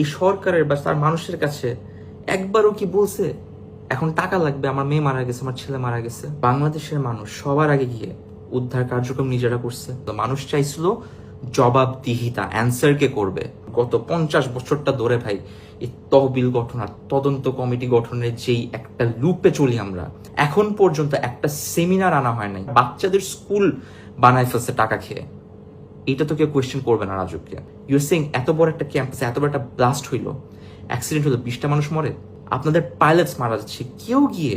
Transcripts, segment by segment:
এই সরকারের বা তার মানুষের কাছে একবারও কি বলছে, এখন টাকা লাগবে, আমার মেয়ে মারা গেছে, আমার ছেলে মারা গেছে। বাংলাদেশের মানুষ সবার আগে গিয়ে উদ্ধার কার্যক্রম নিজেরা করছে। তো মানুষ চাইছিল জবাবদিহিতা অ্যান্সার কে করবে। গত পঞ্চাশ বছরটা ধরে ভাই, এই তহবিল গঠন আর তদন্ত কমিটি গঠনের যেই একটা লুপে চলি আমরা, এখন পর্যন্ত একটা সেমিনার আনা হয় নাই। বাচ্চাদের স্কুল বানায় ফেলছে টাকা খেয়ে। এটা তো কেউ কোয়েশ্চেন করবে না রাজুককে। ইউর সিং এত বড় একটা ক্যাম্পাসে এত বড় একটা ব্লাস্ট হইল অ্যাক্সিডেন্ট হলো বিশটা মানুষ মরে, আপনাদের পাইলটস মারা যাচ্ছে, কেউ গিয়ে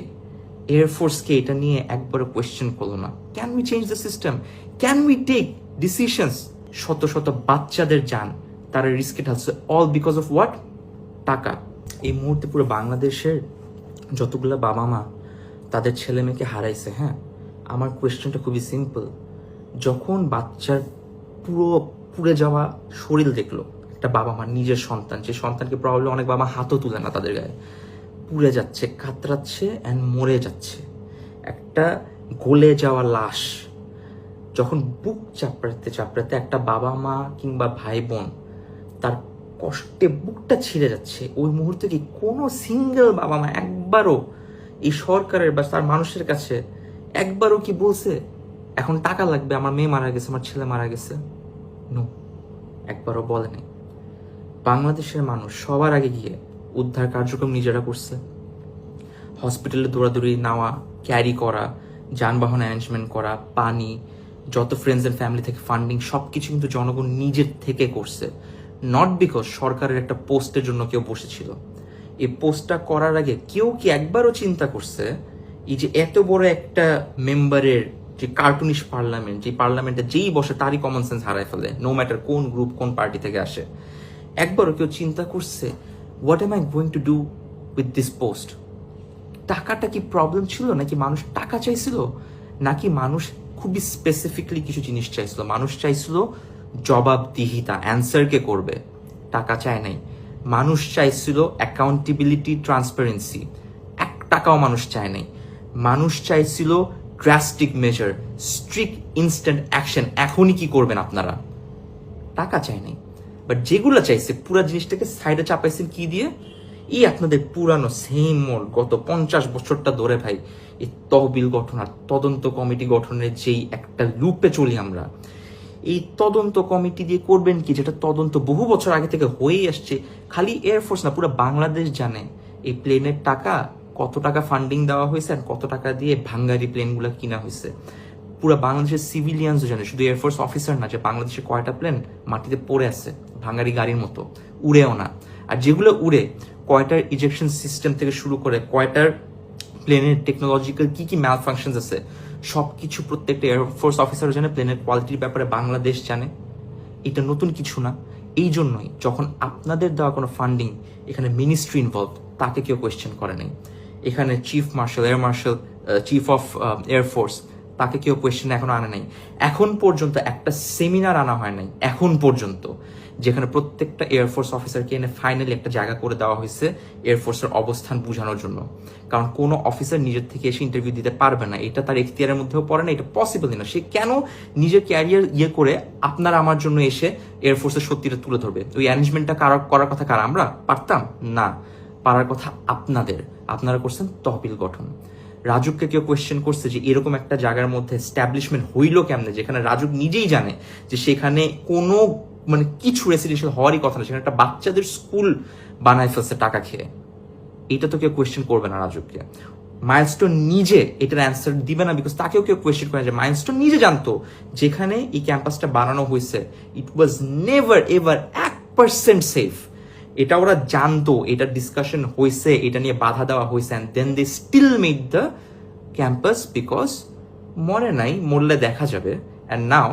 এয়ারফোর্সকে এটা নিয়ে একবারও কোয়েশ্চেন করল না। Can we change the system can we take decisions শত শত বাচ্চাদের যান, তারা রিস্কে ঢালছে অল বিকজ অফ হোয়াট টাকা। এই মুহূর্তে পুরো বাংলাদেশের যতগুলো বাবা মা তাদের ছেলে মেয়েকে হারাইছে হ্যাঁ? আমার কোয়েশ্চেনটা খুবই সিম্পল যখন বাচ্চার পুরো পুড়ে যাওয়া শরীর দেখল। একটা বাবা মার নিজের সন্তান। যে সন্তানকে প্রবলেম অনেক বাবা হাতও তুলে না তাদের গায়ে। পুড়ে যাচ্ছে, কাতরাচ্ছে অ্যান্ড মরে যাচ্ছে। একটা গলে যাওয়া লাশ। যখন বুক চাপড়াতে চাপড়াতে একটা বাবা মা কিংবা ভাই বোন তার কষ্টে বুকটা ছিঁড়ে যাচ্ছে, ওই মুহূর্তে কি কোনো সিঙ্গেল বাবা মা একবারও এই সরকারের বা তার মানুষের কাছে একবারও কি বলছে, এখন টাকা লাগবে, আমার মেয়ে মারা গেছে, আমার ছেলে মারা গেছে নো। একবারও বলেনি। বাংলাদেশের মানুষ সবার আগে গিয়ে উদ্ধার কার্যক্রম নিজেরা করছে। হসপিটালে দৌড়াদৌড়ি নেওয়া, ক্যারি করা, যানবাহন অ্যারেঞ্জমেন্ট করা, পানি, যত ফ্রেন্ডস অ্যান্ড ফ্যামিলি থেকে ফান্ডিং সব কিছু কিন্তু জনগণ নিজের থেকে করছে। নট বিকজ সরকারের একটা পোস্টের জন্য কেউ বসেছিল। এই পোস্টটা করার আগে কেউ কি একবারও চিন্তা করছে? এই যে এত বড় একটা মেম্বারের যে কার্টুনিশ পার্লামেন্ট যে পার্লামেন্টে যেই বসে তারই কমন সেন্স হারায় ফেলে নো ম্যাটার কোন গ্রুপ কোন পার্টি থেকে আসে। একবারও কেউ চিন্তা করছে what am I going to do with this post টাকাটা কি প্রবলেম ছিল নাকি মানুষ টাকা চাইছিল? নাকি মানুষ খুবই স্পেসিফিকলি কিছু জিনিস চাইছিল? মানুষ চাইছিল জবাবদিহিতা অ্যান্সার কে করবে। টাকা চায় নাই। মানুষ চাইছিল অ্যাকাউন্টেবিলিটি ট্রান্সপারেন্সি এক টাকাও মানুষ চায় নাই। মানুষ চাইছিল drastic measure strict instant action এখনই কি করবেন আপনারা? টাকা চায় নাই। বাট যেগুলো চাইছে, পুরো জিনিসটাকে সাইডে চাপাইছেন কি দিয়ে? এই আপনাদের পুরানো সেম মোল গত পঞ্চাশ বছরটা ধরে ভাই, এই তহবিল গঠন আর তদন্ত কমিটি গঠনের যেই একটা লুপে চলি আমরা, এই তদন্ত কমিটি দিয়ে করবেন কি? যেটা তদন্ত বহু বছর আগে থেকে হয়েই আসছে। খালি এয়ারফোর্স না, পুরো বাংলাদেশ জানে, এই প্লেনের টাকা কত টাকা ফান্ডিং দেওয়া হয়েছে আর কত টাকা দিয়ে ভাঙ্গারি প্লেনগুলো কিনা হয়েছে। পুরো বাংলাদেশের সিভিলিয়ানসও জানে, শুধু এয়ারফোর্স অফিসার না, যে বাংলাদেশে কয়টা প্লেন মাটিতে পড়ে আছে, ভাঙ্গারি গাড়ির মতো, উড়েও না। আর যেগুলো উড়ে, কয়টার ইজেকশন সিস্টেম থেকে শুরু করে, কয়টার প্লেনের টেকনোলজিক্যাল কি কি ম্যাল ফাংশনস আছে, সবকিছু প্রত্যেকটা এয়ারফোর্স অফিসার জানে প্লেনের কোয়ালিটির ব্যাপারে বাংলাদেশ জানে। এটা নতুন কিছু না। এই জন্যই যখন আপনাদের দেওয়া কোনো ফান্ডিং এখানে মিনিস্ট্রি ইনভলভ তাকে কেউ কোয়েশ্চেন করে নাই। এখানে chief marshal air marshal chief of air force তাকে কেউ কোয়েশ্চেন এখনও আনে নাই। এখন পর্যন্ত একটা সেমিনার আনা হয় নাই, এখন পর্যন্ত, যেখানে প্রত্যেকটা এয়ারফোর্স অফিসারকে এনে ফাইনালি একটা জায়গা করে দেওয়া হয়েছে এয়ারফোর্সের অবস্থান বোঝানোর জন্য। কারণ কোনো অফিসার নিজের থেকে এসে ইন্টারভিউ দিতে পারবে না। এটা তার এখতিয়ারের মধ্যেও পড়ে না, এটা পসিবলই না। সে কেন নিজের ক্যারিয়ার ইয়ে করে আপনার আমার জন্য এসে এয়ারফোর্সের সত্যিটা তুলে ধরবে? ওই অ্যারেঞ্জমেন্টটা কারা করার কথা কারা? আমরা? পারতাম? না। পারার কথা আপনাদের। আপনারা করছেন তহবিল গঠন। রাজুককে কেউ কোয়েশ্চেন করছে যে এরকম একটা জায়গার মধ্যে এস্টাবলিশমেন্ট হইল কেমনে? যেখানে রাজুক নিজেই জানে যে সেখানে কোনো মানে কিছু রেসিডেন্সিয়াল হওয়ারই কথা না, সেখানে একটা বাচ্চাদের স্কুল বানায় ফেলছে টাকা খেয়ে। এটা তো কেউ কোয়েশ্চেন করবে না রাজুককে। মাইলস্টোন নিজে এটার অ্যান্সার দিবে না বিকজ তাকেও কেউ কোয়েশ্চেন করে যে মাইলস্টোন নিজে জানতো যেখানে এই ক্যাম্পাসটা বানানো হয়েছে ইট ওয়াজ নেভার এভার এক পার্সেন্ট সেফ এটা ওরা জানতো, এটা ডিসকাশন হয়েছে এটা নিয়ে বাধা দেওয়া হয়েছে and then they still made the campus because মরে নাই, মরলে দেখা যাবে। অ্যান্ড নাও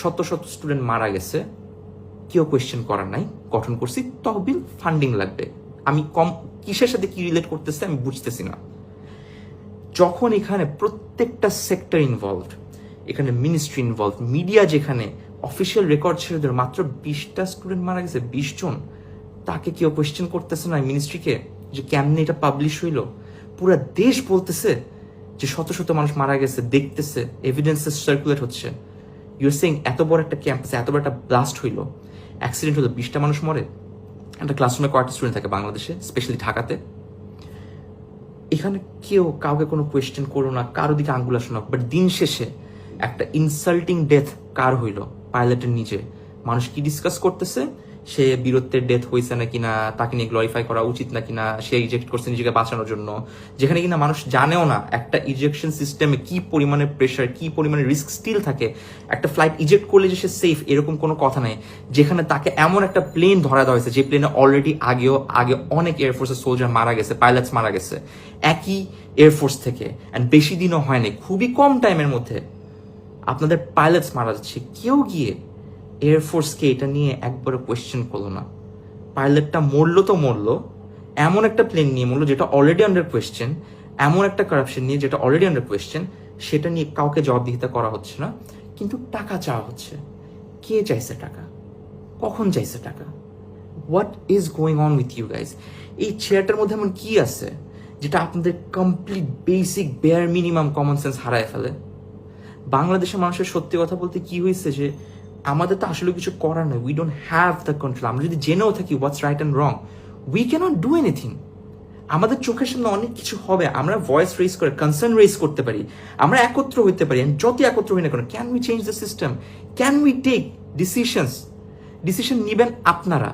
শত শত স্টুডেন্ট মারা গেছে, কেউ কোয়েশ্চেন করার নাই, গঠন করছি, তহবিল ফান্ডিং লাগবে। আমি কম, কিসের সাথে কি রিলেট করতেছে আমি বুঝতেছি না। যখন এখানে প্রত্যেকটা সেক্টর ইনভলভড এখানে মিনিস্ট্রি ইনভলভ মিডিয়া যেখানে অফিসিয়াল রেকর্ড ছেড়ে মাত্র বিশটা স্টুডেন্ট মারা গেছে, বিশ জন। তাকে কেউ কোয়েশ্চেন করতেছে না মিনিস্ট্রিকে যে কেমনে এটা পাবলিশ হইল? পুরো দেশ বলতেছে যে শত শত মানুষ মারা গেছে, দেখতেছে এভিডেন্সেস সার্কুলেট হচ্ছে। ইউর সিং এত বড় একটা ক্যাম্পাসে এত বড় একটা ব্লাস্ট হইল। অ্যাক্সিডেন্ট হলো বিশটা মানুষ মরে। একটা ক্লাসরুমে কয়েকটা স্টুডেন্ট থাকে বাংলাদেশে স্পেশালি ঢাকাতে। এখানে কেউ কাউকে কোনো কোয়েশ্চেন করো না, কারও দিকে আঙ্গুল আসো না। বাট দিন শেষে একটা ইনসাল্টিং ডেথ কার হইল? পাইলটের নিজে মানুষ কি ডিসকাস করতেছে? সে বীরত্বের ডেথ হয়েছে না, তাকে নিয়ে গ্লোরিফাই করা উচিত না, সে ইজেক্ট করছে নিজেকে বাঁচানোর জন্য। যেখানে কিনা মানুষ জানেও না একটা ইজেকশন সিস্টেমে কি পরিমাণে প্রেশার কি পরিমাণে রিস্ক স্টিল থাকে। একটা ফ্লাইট ইজেক্ট করলে যে সে সেফ এরকম কোনো কথা নেই। যেখানে তাকে এমন একটা প্লেন ধরা দেওয়া হয়েছে, যে প্লেনে অলরেডি আগেও, আগে অনেক এয়ারফোর্সের সোলজার মারা গেছে পাইলটস মারা গেছে। একই এয়ারফোর্স থেকে অ্যান্ড বেশি দিনও হয়নি খুবই কম টাইমের মধ্যে আপনাদের পাইলটস মারা যাচ্ছে। কেউ গিয়ে এয়ারফোর্সকে এটা নিয়ে একবারও কোয়েশ্চেন করল না। পাইলটটা মরলো তো মরলো, এমন একটা প্লেন নিয়ে মরলো যেটা অলরেডি আন্ডার কোয়েশ্চেন এমন একটা কারাপশন নিয়ে যেটা অলরেডি আন্ডার কোয়েশ্চেন সেটা নিয়ে কাউকে জবাবদিহিতা করা হচ্ছে না, কিন্তু টাকা চাওয়া হচ্ছে। কে চাইছে টাকা? কখন চাইছে টাকা? What is going on with you guys এই চেয়ারটার মধ্যে এমন কি আছে যেটা আপনাদের complete basic bare minimum common sense হারায় ফেলে? বাংলাদেশের মানুষের সত্যি কথা বলতে কি হয়েছে যে আমাদের তো আসলে কিছু করার নেই we don't have the control আমরা যদি জেনেও থাকি what's right and wrong we can't do anything আমাদের চোখের সামনে অনেক কিছু হবে, আমরা ভয়েস রেজ করে কনসার্ন রেজ করতে পারি, আমরা একত্র হইতে পারি যত একত্র হই না কেন can we change the system can we take decisions decision নেবেন আপনারা।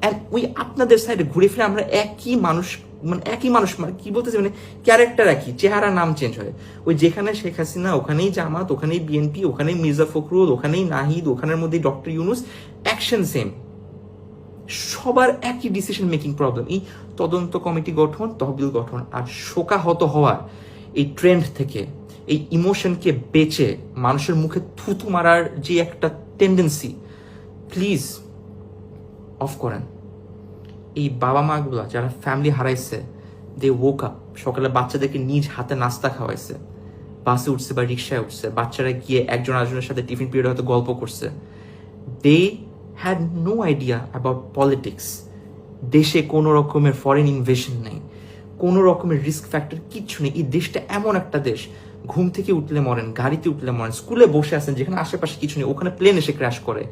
অ্যান্ড ওই আপনাদের সাইডে ঘুরে ফিরে আমরা একই মানুষ মানে একই মানুষ মানে কি বলতেছে মানে ক্যারেক্টার একই, চেহারা নাম চেঞ্জ হয়। ওই যেখানে শেখ হাসিনা, ওখানেই জামাত, ওখানেই বিএনপি ওখানেই মির্জা ফখরুল, ওখানেই নাহিদ, ওখানের মধ্যে ডক্টর ইউনুস অ্যাকশন সেম সবার একই ডিসিশন মেকিং প্রবলেম এই তদন্ত কমিটি গঠন, তহবিল গঠন, আর শোকাহত হওয়ার এই ট্রেন্ড থেকে, এই ইমোশনকে বেচে মানুষের মুখে থুতু মারার যে একটা টেন্ডেন্সি প্লিজ অফ করেন। এই বাবা মাগুলা যারা ফ্যামিলি হারাইছে দে ওক আপ সকালে বাচ্চাদেরকে নিজ হাতে নাস্তা খাওয়াইছে। বাসে উঠছে বা রিক্সায় উঠছে। বাচ্চারা গিয়ে একজন আরেকজনের সাথে টিফিন পিরিয়ড হয়তো গল্প করছে। They had no idea about politics দেশে কোনো রকমের ফরেন ইনভেশন নেই। কোনো রকমের রিস্ক ফ্যাক্টর কিচ্ছু নেই। এই দেশটা এমন একটা দেশ। ঘুম থেকে উঠলে মরেন, গাড়িতে উঠলে মরেন, স্কুলে বসে আছেন যেখানে আশেপাশে কিছু নেই, ওখানে প্লেন এসে ক্র্যাশ করে।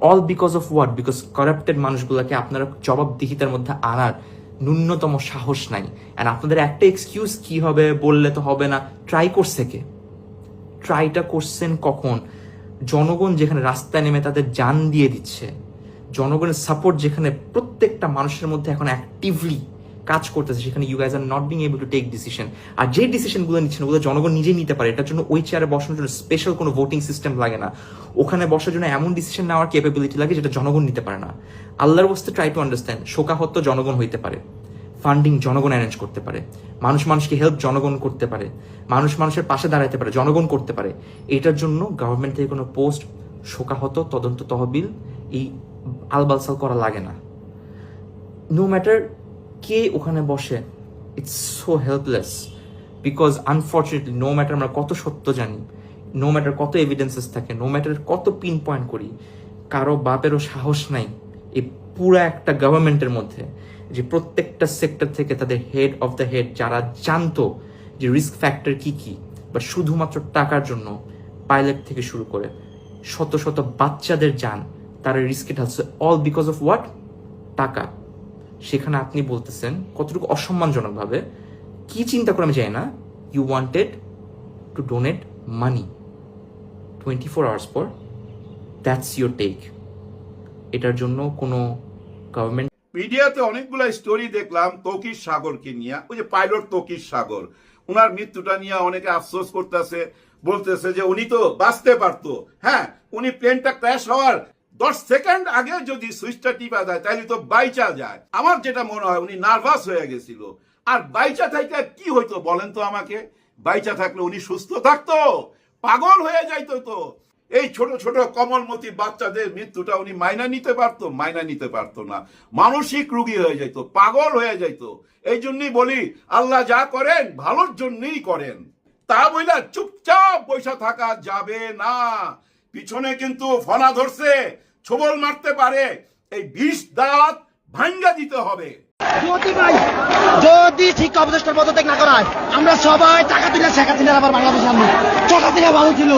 All because of what because corrupted মানুষগুলোকে আপনারা জবাবদিহিতার মধ্যে আনার ন্যূনতম সাহস নাই। অ্যান্ড আপনাদের একটা এক্সকিউজ কি হবে, বললে তো হবে না। ট্রাই করছে কে? ট্রাইটা করছেন কখন? জনগণ যেখানে রাস্তায় নেমে তাদের জান দিয়ে দিচ্ছে। জনগণের সাপোর্ট যেখানে প্রত্যেকটা মানুষের মধ্যে এখন অ্যাক্টিভলি কাজ করতেছে, সেখানে you guys are not being able to take decision আর যে ডিসিশনগুলো নিচ্ছেন ওগুলো জনগণ নিজেই নিতে পারে। এটার জন্য ওই চেয়ারে বসানোর জন্য স্পেশাল কোনো ভোটিং সিস্টেম লাগে না। ওখানে বসার জন্য এমন ডিসিশন নেওয়ার ক্যাপাবিলিটি লাগে যেটা জনগণ নিতে পারে না। আল্লাহর বস্তে ট্রাই টু আন্ডারস্ট্যান্ড শোকাহত জনগণ হইতে পারে। ফান্ডিং জনগণ অ্যারেঞ্জ করতে পারে। মানুষ মানুষকে হেল্প জনগণ করতে পারে। মানুষ মানুষের পাশে দাঁড়াতে পারে, জনগণ করতে পারে। এটার জন্য গভর্নমেন্ট থেকে কোনো পোস্ট শোকাহত তদন্ত তহবিল এই আলবালসাল করা লাগে না। নো ম্যাটার কে ওখানে বসে? It's so helpless because unfortunately no matter আমরা কত সত্য জানি নো ম্যাটার কত এভিডেন্সেস থাকে নো ম্যাটার কত পিন পয়েন্ট করি, কারও বাপেরও সাহস নাই এই পুরা একটা গভর্নমেন্টের মধ্যে যে প্রত্যেকটা সেক্টর থেকে তাদের হেড অফ দ্য হেড যারা জানতো যে রিস্ক ফ্যাক্টর কি কি, বা শুধুমাত্র টাকার জন্য পাইলট থেকে শুরু করে শত শত বাচ্চাদের যান, তারা রিস্কে ঢালছে অল বিকজ অফ হোয়াট টাকা। সেখানে আপনি বলতেছেন কতটুকু অসম্মানজনকভাবে, কি চিন্তা করে আমি জানি না you wanted to donate money twenty four hours পর দ্যাটস ইউর টেক এটার জন্য কোনো গভর্নমেন্ট মিডিয়াতে অনেকগুলো স্টোরি দেখলাম, তৌকির সাগরকে নিয়ে। ওই যে পাইলট তৌকির সাগর ওনার মৃত্যুটা নিয়ে অনেকে আফসোস করতেছে, বলতেছে যে উনি তো বাঁচতে পারতো। হ্যাঁ উনি প্লেনটা ক্র্যাশ হওয়ার দশ সেকেন্ড আগে যদি সুইচটা টিপা যায়, তাহলে তো বাইচা যায়। আমার যেটা মনে হয়, উনি নার্ভাস হয়ে গেছিল। আর বাইচা থাকলে কি হইতো বলেন তো আমাকে? বাইচা থাকলে উনি সুস্থ থাকতো, পাগল হয়ে যাইতো তো। এই ছোট ছোট কমলমতি বাচ্চাদের মৃত্যুটা উনি মাইনা নিতে পারতো, মাইনা নিতে পারতো না। মানসিক রুগী হয়ে যাইতো, পাগল হয়ে যাইতো। এই জন্যই বলি, আল্লাহ যা করেন, ভালোর জন্যই করেন। তা বইলা চুপচাপ বৈশা থাকা যাবে না। পিছনে কিন্তু ফনা ধরছে ছোবল মারতে পারে এই বিষ দাঁত ভাঙ্গা দিতে হবে। যদি পদত্যাগ না করায় আমরা সবাই টাকা শেখ হাসিনার আবার বাংলাদেশ সামনে। থেকে ভালো ছিল।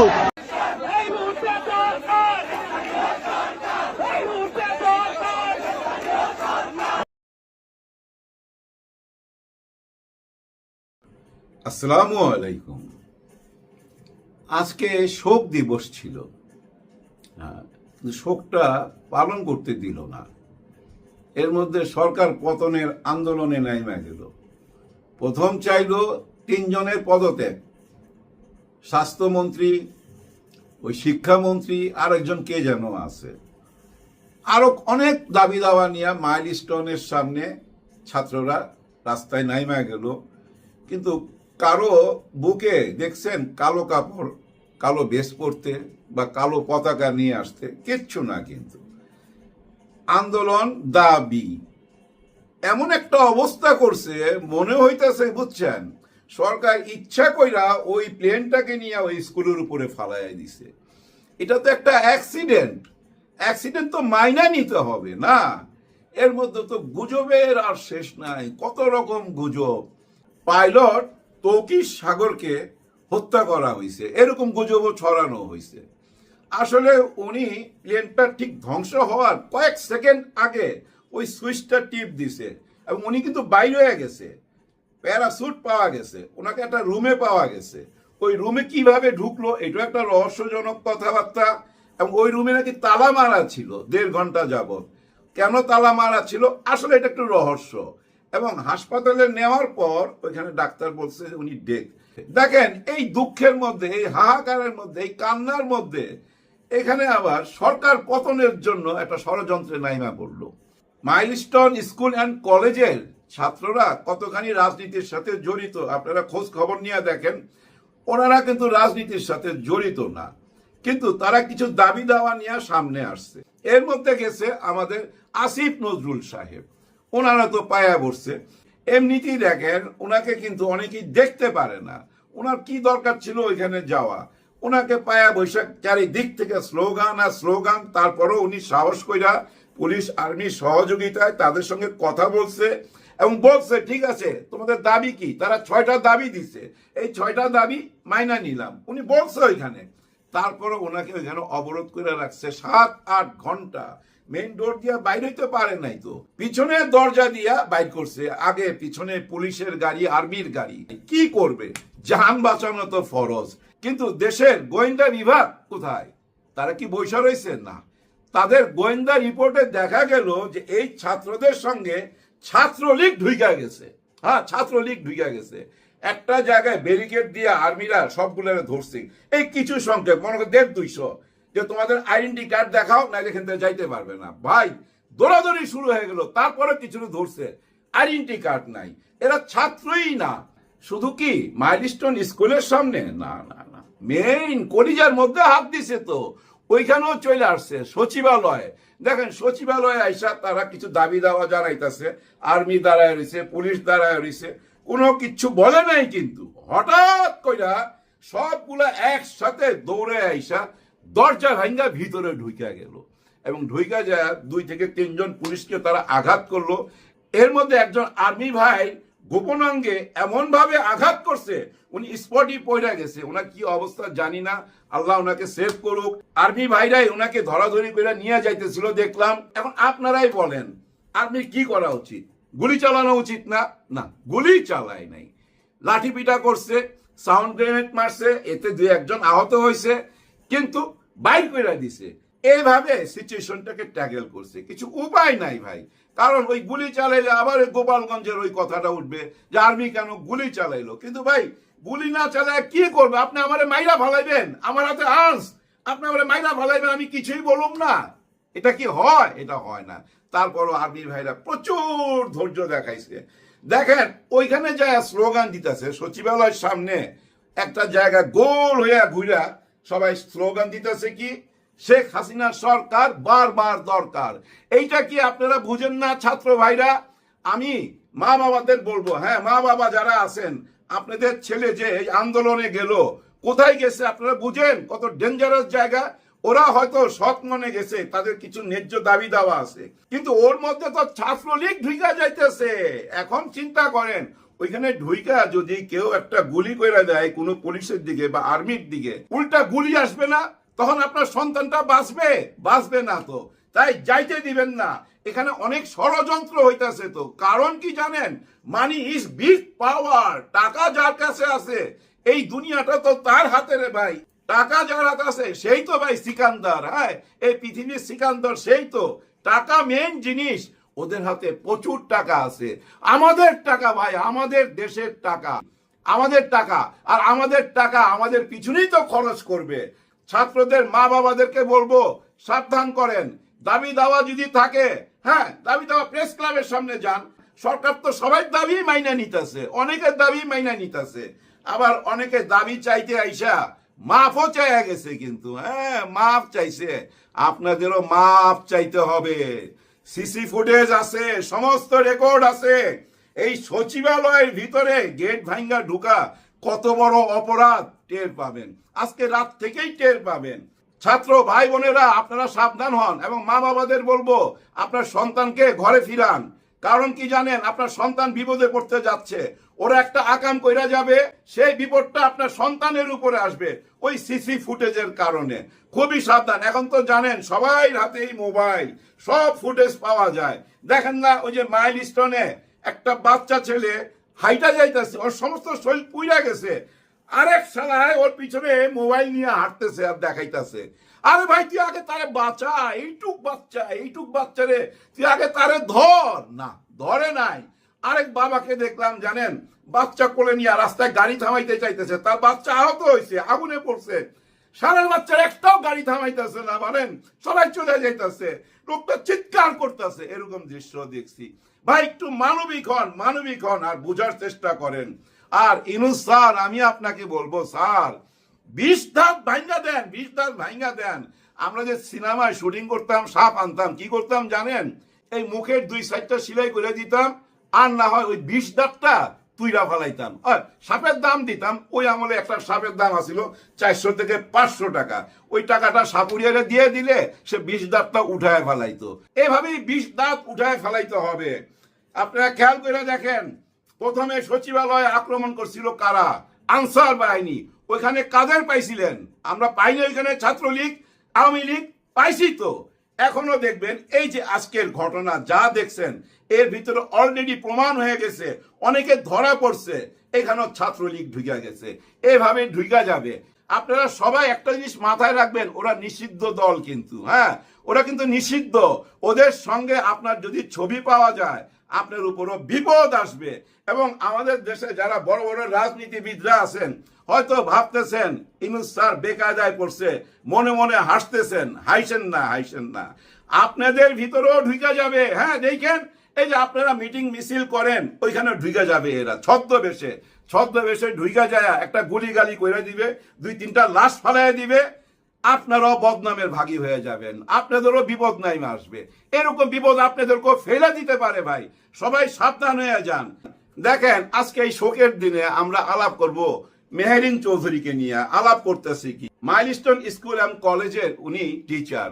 আসসালামু আলাইকুম। আজকে শোক দিবস ছিল। শোকটা পালন করতে দিল না। এর মধ্যে সরকার পতনের আন্দোলনে নেমে গেল। প্রথম চাইল তিনজনের পদত্যাগ। স্বাস্থ্যমন্ত্রী, ওই শিক্ষামন্ত্রী আর একজন কে যেন আছে। আরও অনেক দাবি দাওয়া নিয়ে মাইল স্টোনের সামনে ছাত্ররা রাস্তায় নাইমা গেল। কিন্তু কারও বুকে দেখছেন কালো কাপড় কালো বেশ পড়তে বা কালো পতাকা নিয়ে আসতে কিচ্ছু না কিন্তু। আন্দোলন দাবি। এমন একটা অবস্থা করছে, মনে হইতেছে, বুঝছেন? সরকার ইচ্ছা কইরা ওই প্লেনটাকে নিয়ে ওই স্কুলের উপরে ফালাইয়া দিছে। এটা তো একটা অ্যাক্সিডেন্ট। অ্যাক্সিডেন্ট তো মাইনা নিতে হবে, না? এর মধ্যে তো গুজবের আর শেষ নাই। কত রকম গুজব। পাইলট তৌকির সাগরকে হত্যা করা হয়েছে এরকম গুজবও ছড়ানো হয়েছে আসলে উনি প্লেনটা ঠিক ধ্বংস হওয়ার কয়েক সেকেন্ড আগে ওই সুইচটা টিপ দিছে এবং উনি কিন্তু বাইরে হয়ে গেছে। প্যারাসুট পাওয়া গেছে, ওনাকে একটা রুমে পাওয়া গেছে। ওই রুমে কীভাবে ঢুকলো এটা একটা রহস্যজনক কথাবার্তা এবং ওই রুমে নাকি তালা মারা ছিল দেড় ঘণ্টা যাবত কেন তালা মারা ছিল? আসলে এটা একটু রহস্য। এবং হাসপাতালে নেওয়ার পর ওইখানে ডাক্তার বলছে উনি ডেক দেখেন, এই দুঃখের মধ্যে, এই হাহাকারের মধ্যে, এই কান্নার মধ্যে এখানে আবার সরকার পতনের জন্য একটা ষড়যন্ত্রে নাইমা পড়ল। মাইলস্টোন স্কুল অ্যান্ড কলেজের ছাত্ররা কতখানি রাজনীতির সাথে জড়িত, আপনারা খোঁজ খবর নিয়ে দেখেন, ওনারা কিন্তু রাজনীতির সাথে জড়িত না। কিন্তু তারা কিছু দাবি দাওয়া নিয়ে সামনে আসছে। এর মধ্যে গেছে আমাদের আসিফ নজরুল সাহেব। ওনারা তো পায়া বসছে। এমনিতেই দেখেন ওনাকে কিন্তু অনেকেই দেখতে পারে না। ওনার কি দরকার ছিল ওইখানে যাওয়া? ওনাকে পায়া বৈশাখ চারিদিক থেকে স্লোগান আর স্লোগান, তারপরও উনি সাহস কইরা পুলিশ আর্মির সহযোগিতায় তাদের সঙ্গে কথা বলছে এবং বলছে, ঠিক আছে, তোমাদের দাবি কি? তারা ছয়টা দাবি দিছে। এই ছয়টা দাবি মাইনা নিলাম। উনি বলছে ওইখানে। তারপরে ওনাকে ওইখানে অবরোধ করে রাখছে সাত আট ঘণ্টা। মেইন ডোর দিয়া বাইর হইতে পারে নাই তো। পিছনে দরজা দিয়া বাইর করছে, আগে পিছনে পুলিশের গাড়ি, আর্মির গাড়ি। কি করবে? জান বাঁচানো তো ফরজ। কিন্তু দেশের গোয়েন্দা বিভাগ কোথায়? তারা কি বৈশা রয়েছে? না। তাদের গোয়েন্দা রিপোর্টে দেখা গেল যে এই ছাত্রদের সঙ্গে ছাত্রলীগ ঢুইকা গেছে। হ্যাঁ ছাত্রলীগ ঢুইকা গেছে। একটা জায়গায় ব্যারিকেড দিয়ে আর্মিরা সবগুলোরে ধরছে। এই কিছু সংখ্যক, মনে করো দেড় দুইশো। যে তোমাদের আইডেন্টি কার্ড দেখাও না এখান থেকে যাইতে পারবে না। ভাই, দৌড়াদৌড়ি শুরু হয়ে গেল তারপরে কিছু ধরছে। আইডেন্টি কার্ড নাই। এরা ছাত্রই না। শুধু কি মাইলস্টোন স্কুলের সামনে? না না না। মেইন কলিজার মধ্যে হাত দিছে তো। ওইখানেও চলে আসছে, সচিবালয়। দেখেন, সচিবালয়ে আইসা তারা কিছু দাবি দাওয়া জানাইতেছে। আর্মি দাঁড়ায় রয়েছে, পুলিশ দাঁড়ায় রয়েছে। কোনো কিছু বলে নাই কিন্তু। হঠাৎ কইরা সবগুলা একসাথে দৌড়ে আইসা দরজা ভাঙ্গা ভিতরে ঢুইকা গেল। এবং ঢুইকা যায় দুই থেকে তিনজন পুলিশকে তারা আঘাত করল। এর মধ্যে একজন আর্মি ভাই গোপনাঙ্গে এমন ভাবে আঘাত করছে, উনি স্পটই পড়ে গেছে। ওনার কি অবস্থা জানি না। আল্লাহ ওনাকে সেভ করুক। আর্মি ভাইরাই ওনাকে ধরাধরি করে নিয়ে যাইতেছিল, দেখলাম। এখন আপনারাই বলেন, আর্মি কি করা উচিত? গুলি চালানো উচিত না? না, গুলি চালায় নাই। লাঠি পিটা করছে, সাউন্ড গ্রেনেড মারছে, এতে দুই একজন আহত হয়েছে কিন্তু বাইর করে দিছে। এইভাবে সিচুয়েশনটাকে ট্যাগেল করছে। কিছু উপায় নাই ভাই। কারণ ওই গুলি চালাইলে আবার গোপালগঞ্জের ওই কথাটা উঠবে যে আর্মি কেন গুলি চালাইলো। কিন্তু ভাই, গুলি না চালায় কি করবে? আপনি আমারে মাইরা ফালাইবেন? আমার হাতে আর্স আপনি আমারে মাইরা ফালাইবেন, আমি কিছুই বলুম না। এটা কি হয়? এটা হয় না। তারপরও আর্মির ভাইরা প্রচুর ধৈর্য দেখাইছে। দেখেন, ওইখানে যা স্লোগান দিতেছে, সচিবালয়ের সামনে একটা জায়গা গোল হইয়া ঘুরা সবাই স্লোগান দিতেছে কি? শেখ হাসিনা সরকার বারবার দরকার। এইটা কি আপনারা বুঝেন না ছাত্র ভাইরা? আমি মা বাবাদের বলব হ্যাঁ মা বাবা যারা আছেন, আপনাদের ছেলে যে এই আন্দোলনে গেল, কোথায় গেছে আপনারা বুঝেন? কত ডেঞ্জারাস জায়গা। ওরা হয়তো সৎ মনে গেছে, তাদের কিছু ন্যায্য দাবি দেওয়া আছে। কিন্তু ওর মধ্যে তো ছাত্রলীগ ঢুকা যাইতেছে। এখন চিন্তা করেন ওইখানে ঢুইকা যদি কেউ একটা গুলি করে দেয় কোনো পুলিশের দিকে বা আর্মির দিকে, উল্টা গুলি আসবে না, তখন আপনার সন্তানটা বাঁচবে। বাঁচবে না তো। তাই যাইতে দিবেন না। এখানে অনেক ষড়যন্ত্র হইতাছে তো। কারণ কি জানেন? মানি ইজ বিগ পাওয়ার টাকা যার কাছে আছে, এই দুনিয়াটা তো তার হাতে রে ভাই। টাকা যার হাতে আছে, সেই তো ভাই সিকান্দার হ্যাঁ? এই পৃথিবীর সিকান্দার সেই তো। টাকা মেন জিনিস। ওদের হাতে প্রচুর টাকা আছে। আমাদের টাকা ভাই, আমাদের দেশের টাকা, আমাদের টাকা, আর আমাদের টাকা আমাদের পিছনেই তো খরচ করবে। ছাত্রদের মা বাবাদেরকে বলব, সাবধান করেন। দাবি দাওয়া যদি থাকে হ্যাঁ দাবি দাওয়া প্রেস ক্লাবের সামনে যান। সরকার তো সবাই দাবি মাইনা নিতেছে অনেকের দাবি মাইনা নিতেছে। আবার অনেকে দাবি চাইতে আইসা মাফও চাইয়া গেছে কিন্তু হ্যাঁ মাফ চাইছে। আপনাদেরও মাফ চাইতে হবে। সিসি ফুটেজ আছে, সমস্ত রেকর্ড আছে। এই সচিবালয়ের ভিতরে গেট ভাঙ্গা ঢুকা কত বড় অপরাধ টের পাবেন। আজকে রাত থেকেই টের পাবেন। ছাত্র ভাই বোনেরা, আপনারা সাবধান হন এবং মা বাবাদের বলব, আপনার সন্তানকে ঘরে ফিরান। কারণ কি জানেন, আপনার সন্তান বিপদে পড়তে যাচ্ছে। ওরা একটা আকাম কইরা যাবে, সেই বিপদটা আপনার সন্তানের উপরে আসবে, ওই সিসি ফুটেজের কারণে। খুবই সাবধান। এখন তো জানেন সবাই হাতেই মোবাইল, সব ফুটেজ পাওয়া যায়। দেখেন না, ওই যে মাইল স্টোনে একটা বাচ্চা ছেলে হাইটা যাইতেছে, ওর সমস্ত শরীর পুইরা গেছে। আরেক সালায় ওর পিছনে মোবাইল নিয়ে হাঁটতেছে আর দেখাইতেছে। আরে ভাই, তুই আগে তারে বাঁচা, এইটুক বাচ্চা, এইটুক বাচ্চারে তুই আগে তারে ধর। না, ধরে নাই। আরেক বাবাকে দেখলাম, জানেন? বাচ্চা কোলে নিয়ে রাস্তায় গাড়ি থামাইতে চাইতেছে। তার বাচ্চা আহত হয়েছে আগুনে পড়ছে। সারের বাচ্চার একটাও গাড়ি থামাইতেছে না বলেন সবাই চলে যাইতেছে। লোকটা চিৎকার করতেছে। এরকম দৃশ্য দেখছি। ভাই, একটু মানবিক হন মানবিক হন আর বোঝার চেষ্টা করেন। আর ইনুস স্যার, আমি আপনাকে বলব, স্যার, বিষ দাঁত ভাঙ্গা দেন, বিষ দাঁত ভাঙ্গা দেন। আমরা যে সিনেমায় শুটিং করতাম, সাপ আনতাম, কি করতাম জানেন? এই মুখের দুই সাইডটা সিলাই করে দিতাম আর না হয় ওই বিষ দাঁতটা তুইরা ফেলাইতাম। আর সাপের দাম দিতাম, ওই আমলে একটা সাপের দাম আছিল চারশো থেকে পাঁচশো টাকা। ওই টাকাটা সাপুরিয়ারে দিয়ে দিলে সে বিষ দাঁতটা উঠায় ফেলাইতো। এভাবেই বিষ দাঁত উঠায় ফেলাইতে হবে। আপনারা খেয়াল করে দেখেন, প্রথমে সচিবালয়ে আক্রমণ করছিল কারা? আনসার বাহিনী। ওইখানে কাদের পাইছিলেন? আমরা পাইনি ওইখানে ছাত্রলীগ, আওয়ামী লীগ পাইছি তো। এখনও দেখবেন, এই যে আজকের ঘটনা, যা দেখছেন, এর ভিতরে অলরেডি প্রমাণ হয়ে গেছে, অনেকে ধরা পড়ছে, এখানেও ছাত্রলীগ ঢুকা গেছে। এভাবে ঢুকা যাবে। আপনারা সবাই একটা জিনিস মাথায় রাখবেন, ওরা নিষিদ্ধ দল কিন্তু হ্যাঁ? ওরা কিন্তু নিষিদ্ধ। ওদের সঙ্গে আপনার যদি ছবি পাওয়া যায়, আপনার উপরও বিপদ আসবে। এবং আমাদের দেশে যারা বড় বড় রাজনীতিবিদরা আছেন হয়তো ভাবতেছেন, ইনুস স্যার বেকায়দায় পড়ছে, মনে মনে হাসতেছেন হাইছেন না হাইছেন না। আপনাদের ভিতরেও ঢুকে যাবে। হ্যাঁ দেখেন, এই যে আপনারা মিটিং মিছিল করেন ওইখানে ঢুকে যাবে এরা। ছদ্মবেশে ছদ্মবেশে ঢুকে যায়, একটা গুলি গালি করে দিবে, দুই তিনটা লাশ ফালাই দিবে। আপনারাও বদনামের ভাগী হয়ে যাবেন। আপনাদেরও বিপদ নাই আসবে। এরকম বিপদ আপনাদেরকেও ফেলে দিতে পারে ভাই। সবাই সাবধান হয়ে যান। দেখেন, আজকে এই শোকের দিনে আমরা আলাপ করব মেহেরিন চৌধুরীকে নিয়ে আলাপ করতেছি কি? মাইলস্টোন স্কুল অ্যান্ড কলেজের উনি টিচার।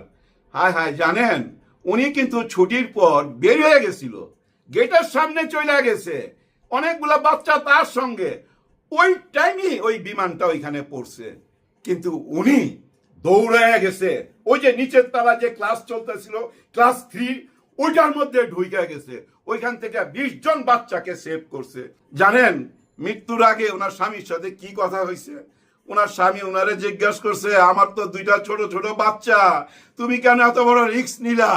হায় হায়, জানেন? উনি কিন্তু ছুটির পর বের হয়ে গেছিল। গেটের সামনে চলে গেছে। অনেকগুলা বাচ্চা তার সঙ্গে। ওই টাইমই ওই বিমানটা ওইখানে পড়ছে। কিন্তু উনি দৌড়ায় গেছে। ওই যে নিচের তলা যে ক্লাস চলতেছিল, ক্লাস থ্রি ওইটার মধ্যে ঢুইকা গেছে। ওইখান থেকে বিশ জন বাচ্চাকে সেভ করছে। জানেন? মৃত্যুর আগে ওনার স্বামীর সাথে কি কথা হয়েছে? ওনার স্বামী ওনারে জিজ্ঞাসা করছে, আমার তো দুইটা ছোট ছোট বাচ্চা, তুমি কেন এত বড় রিস্ক নিলা?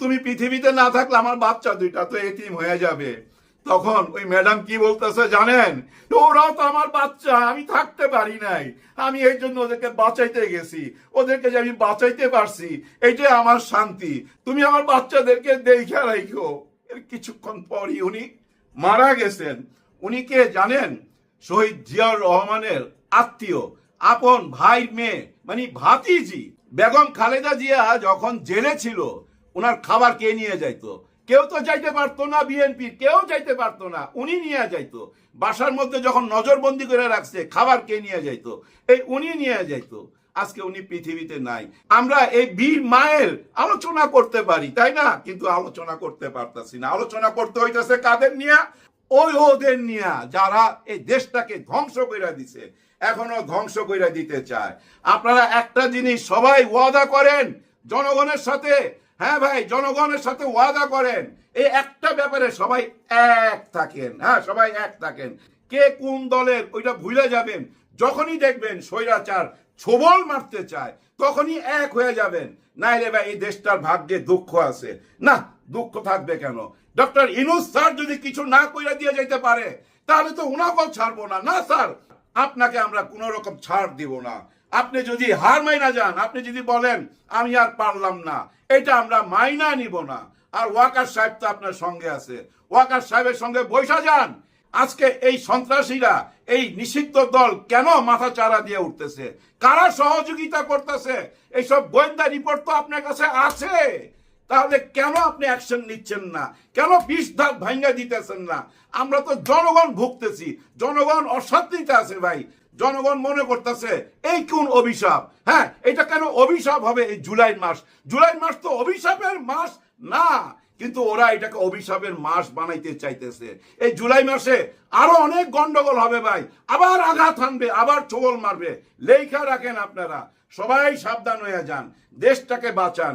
তুমি পৃথিবীতে না থাকলে আমার বাচ্চা দুইটা তো এতিম হয়ে যাবে। তখন ওই ম্যাডাম কি বলতেছে জানেন? ওরাও তো আমার বাচ্চা, আমি থাকতে পারি নাই। আমি এই জন্য ওদেরকে বাঁচাইতে গেছি। ওদেরকে যে আমি বাঁচাইতে পারছি এইটাই আমার শান্তি। তুমি আমার বাচ্চাদেরকে দেখে রাখো এর কিছুক্ষণ পরই উনি মারা গেছেন। উনি কে জানেন? শহীদ জিয়াউর রহমানের আত্মীয়, আপন ভাই মেয়ে মানে ভাতিজি। বেগম খালেদা জিয়া যখন জেলে ছিল ওনার খাবার কে নিয়ে যাইতো? কেউ তো যাইতে পারতো না বিএনপির, কেউ যাইতে পারতো না, উনি নিয়ে যাইতো। বাসার মধ্যে যখন নজরবন্দি করে রাখছে, খাবার কে নিয়ে যাইতো? এই উনি নিয়ে যাইতো। আজকে উনি পৃথিবীতে নাই। আমরা এই বীর মায়ের আলোচনা করতে পারি, তাই না? কিন্তু আলোচনা করতে পারতাছি না। আলোচনা করতে হইতেছে কাদের নিয়ে? ওই ওদের নিয়ে যারা এই দেশটাকে ধ্বংস করে দিছে, এখনও ধ্বংস করে দিতে চায়। আপনারা একটা জিনিস সবাই ওয়াদা করেন, জনগণের সাথে হ্যাঁ ভাই, জনগণের সাথে ওয়াদা করেন। এই একটা ব্যাপারে সবাই এক থাকেন হ্যাঁ সবাই এক থাকেন। কে কোন দলের ওইটা ভুলে যাবেন। যখনই দেখবেন স্বৈরাচার ছোবল মারতে চায়, তখনই এক হয়ে যাবেন। নাইলে ভাই, এই দেশটার ভাগ্যে দুঃখ আছে। না দুঃখ থাকবে কেন? ডক্টর ইনুস স্যার যদি কিছু না কইরা দিয়ে যেতে পারে, তাহলে তো উনাকেও ছাড়বো না। না, স্যার, আপনাকে আমরা কোন রকম ছাড় দিব না। আপনি যদি হার মাইনা যান, আপনি যদি বলেন, আমি আর পারলাম না, এটা আমরা মাইনা নিব না। আর ওয়াকার সাহেব তো আপনার সঙ্গে আছে। ওয়াকার সাহেবের সঙ্গে বৈশা যান। আজকে এই সন্ত্রাসীরা, এই নিষিদ্ধ দল কেন মাথা চারা দিয়ে উঠতেছে? কারা সহযোগিতা করতেছে? এইসব গোয়েন্দা রিপোর্ট তো আপনার কাছে আছে। তাহলে কেন আপনি অ্যাকশন নিচ্ছেন না? কেন বিষ ধাপ ভাঙ্গা দিতেছেন না? আমরা তো জনগণ ভুগতেছি। জনগণ অশান্তিতে আছে ভাই। জনগণ মনে করতেছে, এই কোন অভিশাপ? হ্যাঁ এটা কেন অভিশাপ হবে এই জুলাই মাস? জুলাই মাস তো অভিশাপের মাস না, কিন্তু ওরা এটাকে অভিশাপের মাস বানাইতে চাইতেছে। এই জুলাই মাসে আরও অনেক গন্ডগোল হবে ভাই। আবার আঘাত হানবে, আবার ছোবল মারবে। লেখা রাখেন আপনারা। সবাই সাবধান হয়ে যান। দেশটাকে বাঁচান।